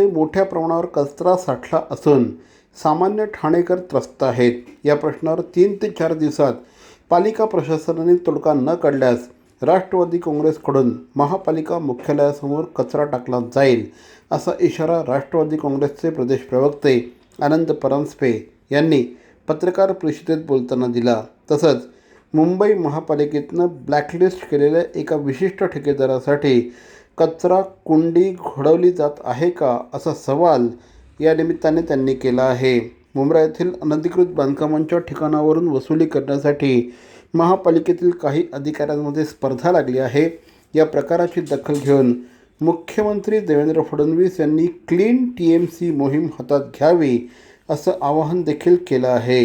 मोठ्या प्रमाणावर कचरा साठला असून सामान्य ठाणेकर त्रस्त आहेत. या प्रश्नावर तीन ते चार दिवसात पालिका प्रशासनाने तोडगा न काढल्यास राष्ट्रवादी काँग्रेसकडून महापालिका मुख्यालयासमोर कचरा टाकला जाईल असा इशारा राष्ट्रवादी काँग्रेसचे प्रदेश प्रवक्ते आनंद परांजपे यांनी पत्रकार परिषदेत बोलताना दिला. तसंच मुंबई महापालिकेतनं ब्लॅकलिस्ट केलेल्या एका विशिष्ट ठेकेदारासाठी कचरा कुंडी घोडवली जात आहे का असा सवाल या निमित्ताने त्यांनी केला आहे. मुंब्रा येथील अनधिकृत बांधकामांच्या ठिकाणावरून वसुली करण्यासाठी महापालिकेतील काही अधिकाऱ्यांमध्ये स्पर्धा लागली आहे. या प्रकाराची दखल घेऊन मुख्यमंत्री देवेंद्र फडणवीस यांनी क्लीन टी एम सी मोहीम हातात घ्यावी असं आवाहन देखील केलं आहे.